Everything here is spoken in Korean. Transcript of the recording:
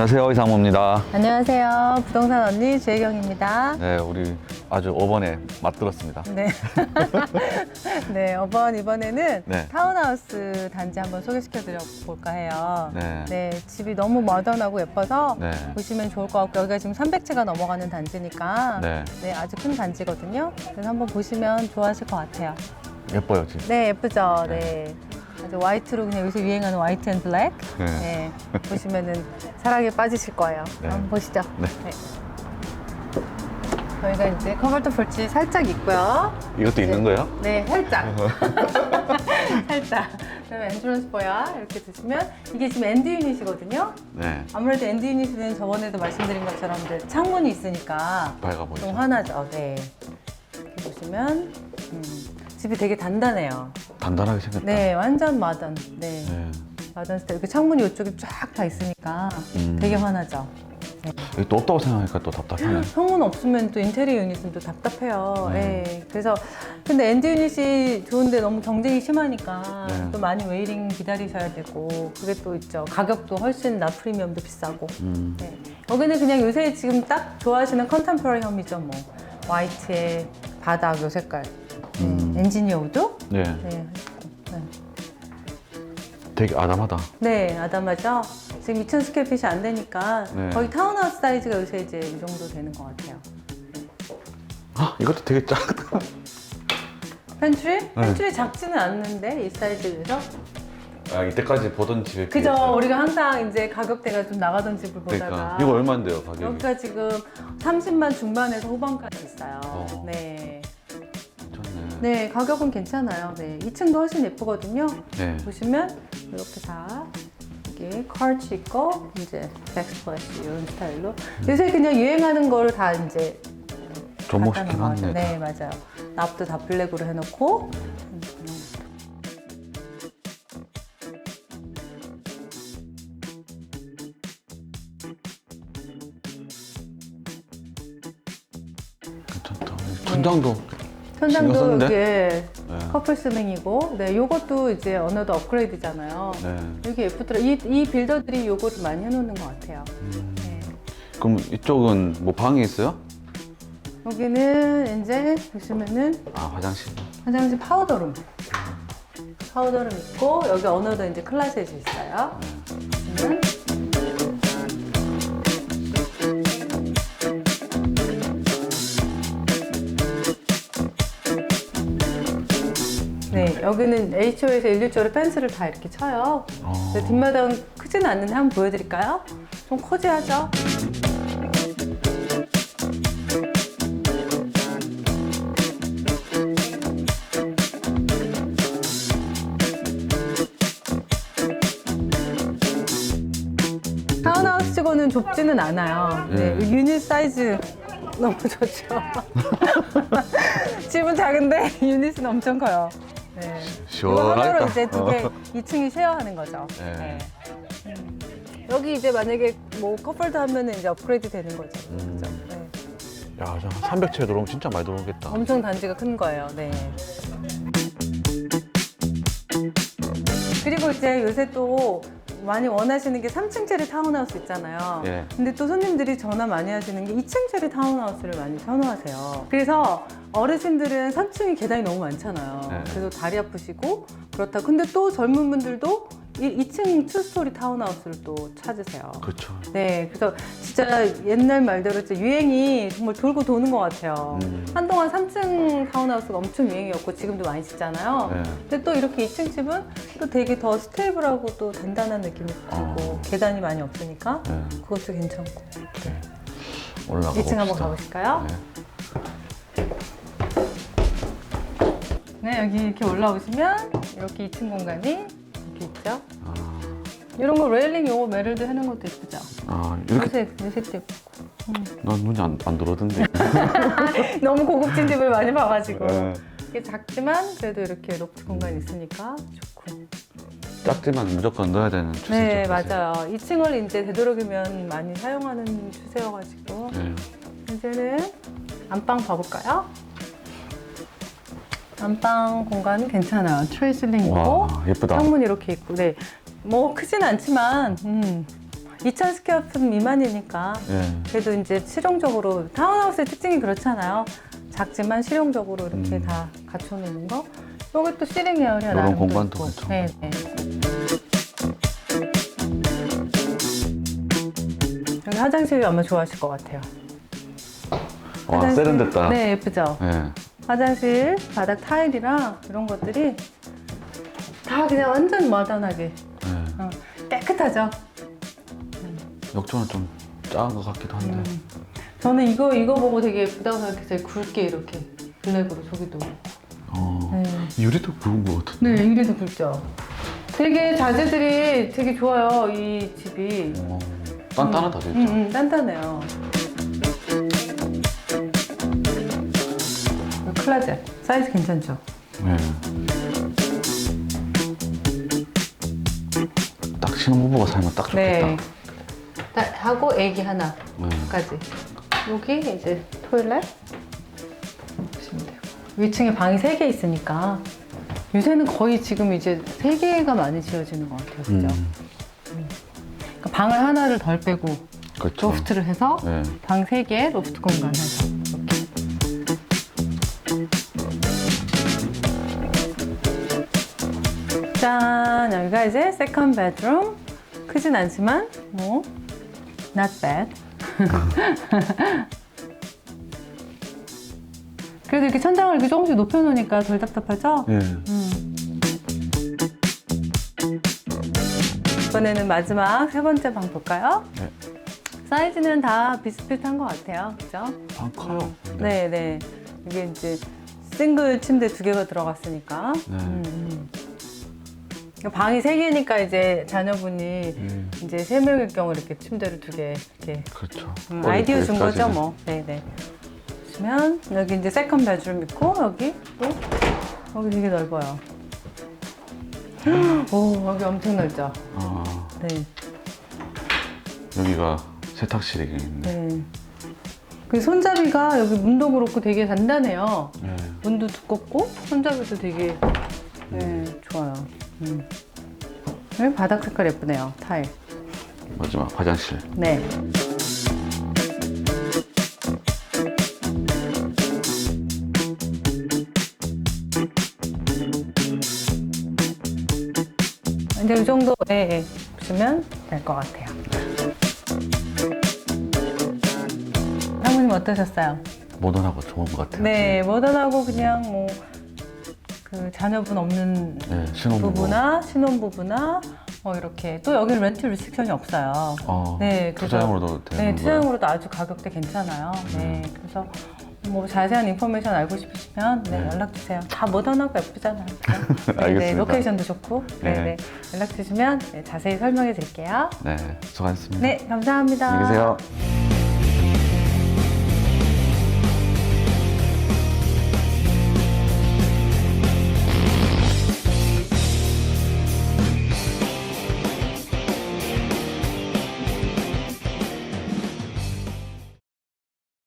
안녕하세요 이상모입니다. 안녕하세요. 부동산 언니 주혜경입니다. 네, 우리 아주 5번에 맞들었습니다. 네. 네, 이번 이번에는 네. 타운하우스 단지 한번 소개시켜 드려 볼까 해요. 네. 집이 너무 모던하고 예뻐서 네. 보시면 좋을 것 같고 여기가 지금 300채가 넘어가는 단지니까 네. 네, 아주 큰 단지거든요. 그래서 한번 보시면 좋아하실 것 같아요. 예뻐요 지금. 네, 예쁘죠. 네. 아주 화이트로 그냥 요새 유행하는 화이트 앤 블랙. 네. 네. 보시면은 사랑에 빠지실 거예요. 네. 한번 보시죠. 네. 저희가 이제 커버트 폴치 살짝 있고요. 이것도 있는 거예요? 네, 살짝. 살짝. 그다음에 엔트런스 보야 이렇게 드시면 이게 지금 엔드 유닛이거든요. 네. 아무래도 엔드 유닛은 저번에도 말씀드린 것처럼 이제 창문이 있으니까 밝아 좀 보이죠. 환하죠. 네. 이렇게 보시면 음, 집이 되게 단단해요. 단단하게 생겼다. 네, 완전 마던. 네. 네. 마던 스타일. 이렇게 창문이 이쪽에 쫙 다 있으니까 음. 되게 환하죠. 여기 또 없다고 생각하니까 또 답답하네. 창문 없으면 또 인테리어 유닛은 또 답답해요. 네. 예. 그래서 근데 엔드 유닛이 좋은데 너무 경쟁이 심하니까 네. 또 많이 웨이팅 기다리셔야 되고 그게 또 있죠. 가격도 훨씬 나 프리미엄도 비싸고. 음. 네. 여기는 그냥 요새 지금 딱 좋아하시는 컨템포러리 혐이죠. 뭐 화이트에 바닥 요 색깔. 네. 음. 엔지니어 우드? 네. 네. 네. 되게 아담하다. 네, 아담하죠. 지금 2,000 스퀘어핏이 안 되니까 네. 거의 타운하우스 사이즈가 요새 이제 이 정도 되는 것 같아요. 아, 이것도 되게 작다. 펜트리? 펜트리 작지는 않는데 이 사이즈에서 아, 이때까지 보던 집에 그죠 비해서. 우리가 항상 이제 가격대가 좀 나가던 집을 보다가 그러니까 이거 얼마인데요, 가격이? 여기가 지금 30만 중반에서 후반까지 있어요 어. 네. 네 가격은 괜찮아요. 네 2층도 훨씬 예쁘거든요. 네. 보시면 이렇게 다 이게 컬치 있고 이제 백스플래시 이런 스타일로. 요새 그냥 유행하는 거를 다 이제 접목시킨 갖다 놓은. 네 맞아요. 납도 다 블랙으로 해놓고. 괜찮다. 천장도 천장도 신경 썼는데? 이게 네. 커플 스맹이고 네 요것도 이제 어느덧 업그레이드잖아요 네. 이게 예쁘더라 이, 이 빌더들이 요거를 많이 해놓는 것 같아요 음. 네. 그럼 이쪽은 뭐 방이 있어요? 여기는 이제 보시면은 아, 화장실. 화장실 파우더룸 파우더룸 있고 여기 어느덧 이제 클라셋이 있어요 보시면 여기는 HO에서 일률적으로 펜스를 다 이렇게 쳐요. 어. 근데 뒷마당은 크지는 않는데 한번 보여드릴까요? 좀 코지하죠? 타운하우스 치고는 좁지는 않아요. 네, 네. 유닛 사이즈 너무 좋죠. 집은 작은데 유닛은 엄청 커요. 네. 이거 하나로 시원하겠다. 이제 두 개, 어. 2층이 쉐어하는 거죠. 네. 네. 음. 여기 이제 만약에 뭐 커플도 하면은 이제 업그레이드 되는 거죠. 음. 그죠? 네. 야, 저 300채 들어오면 진짜 많이 들어오겠다. 엄청 단지가 큰 거예요. 네. 그리고 이제 요새 또 많이 원하시는 게 3층짜리 타운하우스 있잖아요. 예. 근데 또 손님들이 전화 많이 하시는 게 2층짜리 타운하우스를 많이 선호하세요. 그래서 어르신들은 3층이 계단이 너무 많잖아요. 네. 그래서 다리 아프시고 그렇다. 근데 또 젊은 분들도 이 2층 투스토리 타운하우스를 또 찾으세요. 그렇죠. 네, 그래서 진짜 옛날 말대로 진짜 유행이 정말 돌고 도는 것 같아요. 음. 한동안 3층 타운하우스가 엄청 유행이었고 지금도 많이 짓잖아요. 네. 근데 또 이렇게 2층 집은 또 되게 더 스테이블하고 또 단단한 느낌이 들고 어. 계단이 많이 없으니까 네. 그것도 괜찮고. 올라가 2층 한번. 가보실까요? 네. 네, 여기 이렇게 올라오시면 이렇게 2층 공간이. 아, 이런 거 레일링 요거 메를도 해놓은 것도 예쁘죠. 아, 이렇게 요색, 요색도 예쁘고. 난 눈이 안, 안 들어오던데. 너무 고급진 집을 많이 봐가지고. 네. 이게 작지만 그래도 이렇게 로프트 공간이 있으니까 좋고. 작지만 무조건 넣어야 되는 추세죠. 네? 맞아요. 2층을 이제 되도록이면 많이 사용하는 추세여가지고 네. 이제는 안방 봐볼까요? 안방 공간 괜찮아요. 트레이 실링 있고 와 예쁘다. 창문 이렇게 있고, 네. 뭐 크진 않지만, 음, 2,000 스퀘어풋 미만이니까 예. 그래도 이제 실용적으로 타운하우스의 특징이 그렇잖아요. 작지만 실용적으로 이렇게 음. 다 갖춰놓는 거. 여기 또 시링 에어리아 이런 나름도 공간도. 괜찮고. 네, 네. 여기 화장실이 아마 좋아하실 것 같아요. 와 화장실- 세련됐다. 네, 예쁘죠. 예. 화장실 바닥 타일이랑 이런 것들이 다 그냥 완전 모던하게 예. 어, 깨끗하죠. 역조는 좀 작은 것 같기도 한데. 음. 저는 이거 이거 보고 되게 예쁘다고 생각했어요. 굵게 이렇게 블랙으로 저기도. 어. 네. 유리도 굵은 것 같은데. 네, 이래도 굵죠. 되게 자재들이 되게 좋아요. 이 집이. 어. 단단하다 진짜. 음, 음, 단단해요. 클라젯 사이즈 괜찮죠? 예. 딱 신혼부부가 살면 딱 좋겠다. 네. 다- 하고 애기 하나. 네. 까지. 여기 이제 토일렛 보시면 돼요. 위층에 방이 세 개 있으니까 요새는 거의 지금 이제 세 개가 많이 지어지는 것 같아요, 그죠? 음. 그러니까 방을 하나를 덜 빼고 그렇죠. 로프트를 해서 네. 방 세 개, 로프트 공간 해서 짠 여기가 이제 세컨 베드룸 크진 않지만 뭐 not bad. 그래도 이렇게 천장을 이렇게 조금씩 높여놓으니까 덜 답답하죠? 예. 음. 이번에는 마지막 세 번째 방 볼까요? 네. 사이즈는 다 비슷비슷한 것 같아요. 그죠? 방 커요. 근데. 네, 네. 이게 이제 싱글 침대 두 개가 들어갔으니까. 네. 음, 음. 방이 세 개니까 이제 자녀분이 음. 이제 세 명일 경우 이렇게 침대를 두 개 이렇게 그렇죠. 음, 아이디어 준 거죠. 뭐. 네네. 보시면 여기 이제 세컨 베드룸 있고 여기 또 여기 되게 넓어요. 오 여기 엄청 넓죠. 아, 네. 여기가 세탁실이겠네. 네. 그 손잡이가 여기 문도 그렇고 되게 단단해요. 네. 문도 두껍고 손잡이도 되게 네, 좋아요. 음. 여기 바닥 색깔 예쁘네요. 타일. 마지막 화장실. 네. 이제 이 정도에 예, 보시면 될 것 같아요. 사모님 어떠셨어요? 모던하고 좋은 것 같아요. 네, 모던하고 그냥 뭐 그 자녀분 없는 네, 신혼부부. 부부나 신혼부부나 뭐 이렇게 또 여기는 렌트 리스트션이 없어요. 어, 네, 그래서- 투자용으로도 되는 네, 거예요? 투자용으로도 아주 가격대 괜찮아요. 네, 그래서 뭐 자세한 인포메이션 알고 싶으시면 네, 네. 연락 주세요. 다 모던하고 예쁘잖아요. 네, 네, 알겠습니다. 로케이션도 좋고. 네, 네. 네. 연락 주시면 네, 자세히 설명해 드릴게요. 네, 수고하셨습니다. 네, 감사합니다. 안녕히 계세요.